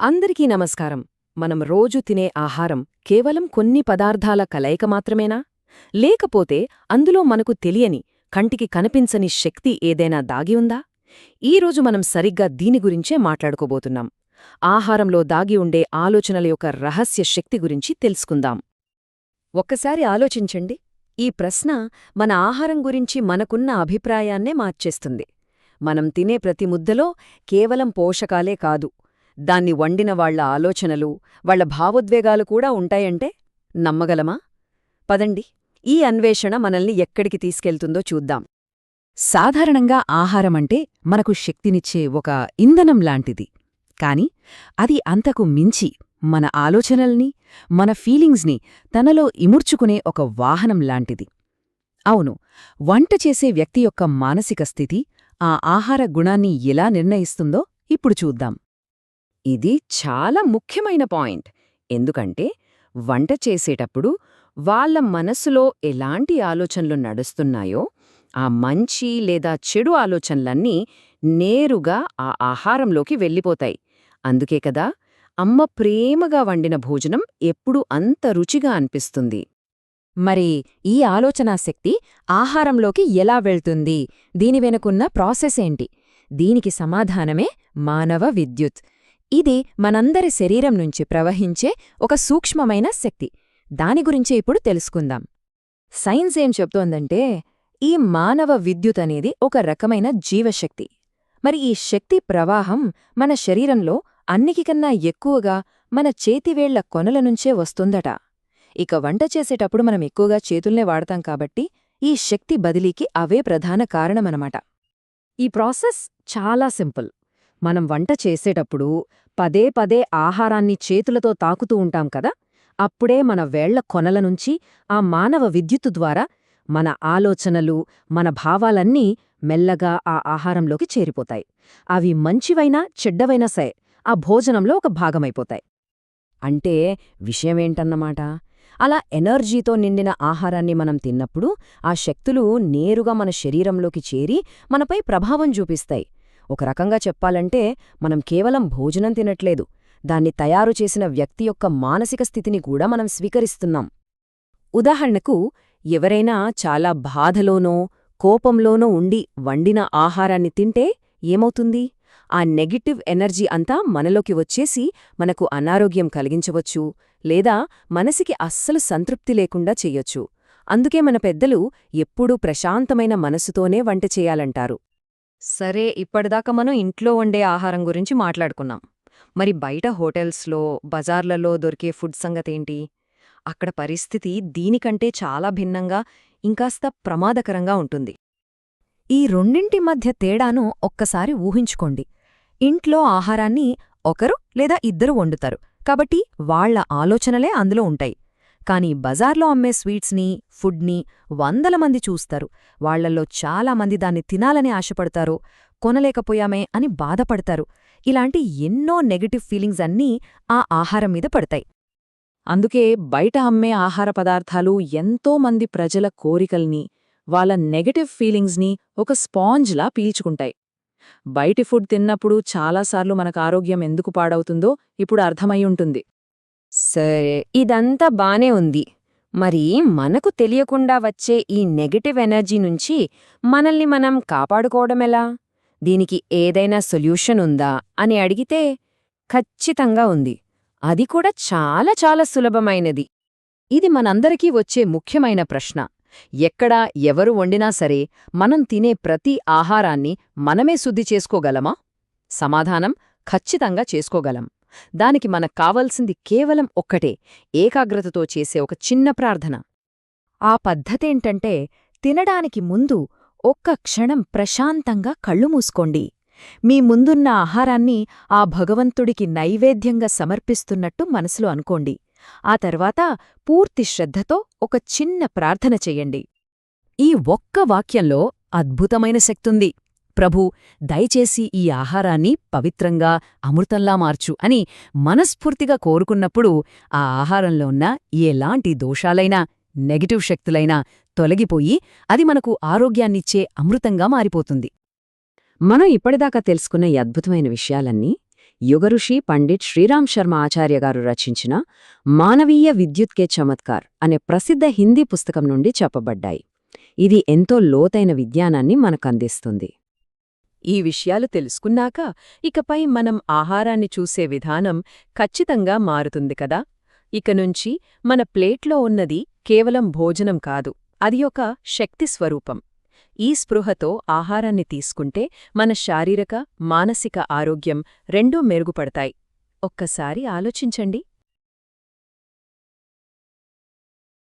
అందరికీ నమస్కారం. మనం రోజు తినే ఆహారం కేవలం కొన్ని పదార్థాల కలయిక మాత్రమేనా? లేకపోతే అందులో మనకు తెలియని కంటికి కనిపించని శక్తి ఏదైనా దాగి ఉందా? ఈరోజు మనం సరిగ్గా దీని గురించే మాట్లాడుకోబోతున్నాం. ఆహారంలో దాగి ఉండే ఆలోచనల యొక్క రహస్య శక్తి గురించి తెలుసుకుందాం. ఒక్కసారి ఆలోచించండి. ఈ ప్రశ్న మన ఆహారం గురించి మనకున్న అభిప్రాయాన్నే మార్చేస్తుంది. మనం తినే ప్రతి ముద్దలో కేవలం పోషకాలే కాదు దాన్ని వండిన వాళ్ళ ఆలోచనలు వాళ్ళ భావోద్వేగాలు కూడా ఉంటాయంటే నమ్మగలమా? పదండి ఈ అన్వేషణ మనల్ని ఎక్కడికి తీసుకెళ్తుందో చూద్దాం. సాధారణంగా ఆహారమంటే మనకు శక్తినిచ్చే ఒక ఇంధనం లాంటిది. కాని అది అంతకు మించి మన ఆలోచనల్ని మన ఫీలింగ్స్ని తనలో ఇముర్చుకునే ఒక వాహనం లాంటిది. అవును వంట చేసే వ్యక్తి యొక్క మానసిక స్థితి ఆ ఆహార గుణాన్ని ఎలా నిర్ణయిస్తుందో ఇప్పుడు చూద్దాం. ఇది చాలా ముఖ్యమైన పాయింట్. ఎందుకంటే వంట చేసేటప్పుడు వాళ్ళ మనసులో ఎలాంటి ఆలోచనలు నడుస్తున్నాయో ఆ మంచి లేదా చెడు ఆలోచనలన్నీ నేరుగా ఆ ఆహారంలోకి వెళ్ళిపోతాయి. అందుకే కదా అమ్మ ప్రేమగా వండిన భోజనం ఎప్పుడూ అంత రుచిగా అనిపిస్తుంది. మరి ఈ ఆలోచనాశక్తి ఆహారంలోకి ఎలా వెళ్తుంది? దీని వెనుకున్న ప్రాసెస్ ఏంటి? దీనికి సమాధానమే మానవ విద్యుత్. ఇది మనందరి శరీరం నుంచి ప్రవహించే ఒక సూక్ష్మమైన శక్తి. దాని గురించే ఇప్పుడు తెలుసుకుందాం. సైన్స్ ఏం చెప్తోందంటే ఈ మానవ విద్యుత్ అనేది ఒక రకమైన జీవశక్తి. మరి ఈ శక్తి ప్రవాహం మన శరీరంలో అన్నిటికన్నా ఎక్కువగా మన చేతివేళ్ళ కొనల నుంచే వస్తుందట. ఇక వంట చేసేటప్పుడు మనం ఎక్కువగా చేతుల్నే వాడతాం కాబట్టి ఈ శక్తి బదిలీకి అవే ప్రధాన కారణమనమాట. ఈ ప్రాసెస్ చాలా సింపుల్. మనం వంట చేసేటప్పుడు పదే పదే ఆహారాన్ని చేతులతో తాకుతూ ఉంటాం కదా? అప్పుడే మన వేళ్ళ కొనల నుంచి ఆ మానవ విద్యుత్తు ద్వారా మన ఆలోచనలు మన భావాలన్నీ మెల్లగా ఆ ఆహారంలోకి చేరిపోతాయి. అవి మంచివైనా చెడ్డవైనా సరే ఆ భోజనంలో ఒక భాగమైపోతాయి. అంటే విషయమేంటన్నమాట? అలా ఎనర్జీతో నిండిన ఆహారాన్ని మనం తిన్నప్పుడు ఆ శక్తులు నేరుగా మన శరీరంలోకి చేరి మనపై ప్రభావం చూపిస్తాయి. ఒక రకంగా చెప్పాలంటే మనం కేవలం భోజనం తినట్లేదు. దాన్ని తయారు చేసిన వ్యక్తి యొక్క మానసిక స్థితిని కూడా మనం స్వీకరిస్తున్నాం. ఉదాహరణకు ఎవరైనా చాలా బాధలోనో కోపంలోనో ఉండి వండిన ఆహారాన్ని తింటే ఏమవుతుంది? ఆ నెగటివ్ ఎనర్జీ అంతా మనలోకి వచ్చేసి మనకు అనారోగ్యం కలిగించవచ్చు లేదా మనసికి అస్సలు సంతృప్తి లేకుండా చెయ్యొచ్చు అందుకే మన పెద్దలు ఎప్పుడూ ప్రశాంతమైన మనసుతోనే వంట చేయాలంటారు. సరే ఇప్పటిదాకా మనం ఇంట్లో వండే ఆహారం గురించి మాట్లాడుకున్నాం. మరి బయట హోటల్స్లో బజార్లలో దొరికే ఫుడ్ సంగతేంటి? అక్కడ పరిస్థితి దీనికంటే చాలా భిన్నంగా ఇంకాస్త ప్రమాదకరంగా ఉంటుంది. ఈ రెండింటి మధ్య తేడాను ఒక్కసారి ఊహించుకోండి. ఇంట్లో ఆహారాన్ని ఒకరు లేదా ఇద్దరు వండుతారు. కాబట్టి వాళ్ళ ఆలోచనలే అందులో ఉంటాయి. కాని బజార్లో అమ్మే స్వీట్స్ని ఫుడ్ని వందల మంది చూస్తారు. వాళ్ళల్లో చాలామంది దాన్ని తినాలని ఆశపడతారు కొనలేకపోయామే అని బాధపడతారు. ఇలాంటి ఎన్నో నెగటివ్ ఫీలింగ్స్ అన్నీ ఆ ఆహారం మీద పడతాయి. అందుకే బయట అమ్మే ఆహార పదార్థాలు ఎంతో మంది ప్రజల కోరికల్ని వాళ్ళ నెగటివ్ ఫీలింగ్స్ని ఒక స్పాంజ్లా పీల్చుకుంటాయి. బయటి ఫుడ్ తిన్నప్పుడు చాలాసార్లు మనకు ఆరోగ్యం ఎందుకు పాడవుతుందో ఇప్పుడు అర్థమయ్యుంటుంది సరే ఇదంతా బానే ఉంది. మరి మనకు తెలియకుండా వచ్చే ఈ నెగటివ్ ఎనర్జీ నుంచి మనల్ని మనం కాపాడుకోవడమెలా దీనికి ఏదైనా సొల్యూషన్ ఉందా? అని అడిగితే ఖచ్చితంగా ఉంది. అది కూడా చాలా చాలా సులభమైనది. ఇది మనందరికీ వచ్చే ముఖ్యమైన ప్రశ్న. ఎక్కడా ఎవరు వండినా సరే మనం తినే ప్రతి ఆహారాన్ని మనమే శుద్ధి చేసుకోగలమా? సమాధానం ఖచ్చితంగా చేసుకోగలం. దానికి మనకు కావలసింది కేవలం ఒక్కటే ఏకాగ్రతతో చేసే ఒక చిన్న ప్రార్థన. ఆ పద్ధతేంటంటే తినడానికి ముందు ఒక్క క్షణం ప్రశాంతంగా కళ్ళు మూసుకోండి. మీ ముందున్న ఆహారాన్ని ఆ భగవంతుడికి నైవేద్యంగా సమర్పిస్తున్నట్టు మనసులో అనుకోండి. ఆ తర్వాత పూర్తి శ్రద్ధతో ఒక చిన్న ప్రార్థన చెయ్యండి ఈ ఒక్క వాక్యంలో అద్భుతమైన శక్తుంది. ప్రభూ దయచేసి ఈ ఆహారాన్ని పవిత్రంగా అమృతంలా మార్చు అని మనస్ఫూర్తిగా కోరుకున్నప్పుడు ఆ ఆహారంలో ఉన్న ఎలాంటి దోషాలైనా నెగటివ్ శక్తులైనా తొలగిపోయి అది మనకు ఆరోగ్యాన్నిచ్చే అమృతంగా మారిపోతుంది. మనం ఇప్పటిదాకా తెలుసుకున్న ఈ అద్భుతమైన విషయాలన్నీ యుగఋషి పండిట్ శ్రీరామ్ శర్మ ఆచార్య గారు రచించిన మానవీయ విద్యుత్ కే చమత్కార్ అనే ప్రసిద్ధ హిందీ పుస్తకం నుండి చెప్పబడ్డాయి. ఇది ఎంతో లోతైన విజ్ఞానాన్ని మనకందిస్తుంది ఈ విషయాలు తెలుసుకున్నాక ఇకపై మనం ఆహారాన్ని చూసే విధానం ఖచ్చితంగా మారుతుంది కదా? ఇక నుంచి మన ప్లేట్లో ఉన్నది కేవలం భోజనం కాదు అది ఒక శక్తి స్వరూపం. ఈ స్పృహతో ఆహారాన్ని తీసుకుంటే మన శారీరక మానసిక ఆరోగ్యం రెండూ మెరుగుపడతాయి. ఒక్కసారి ఆలోచించండి.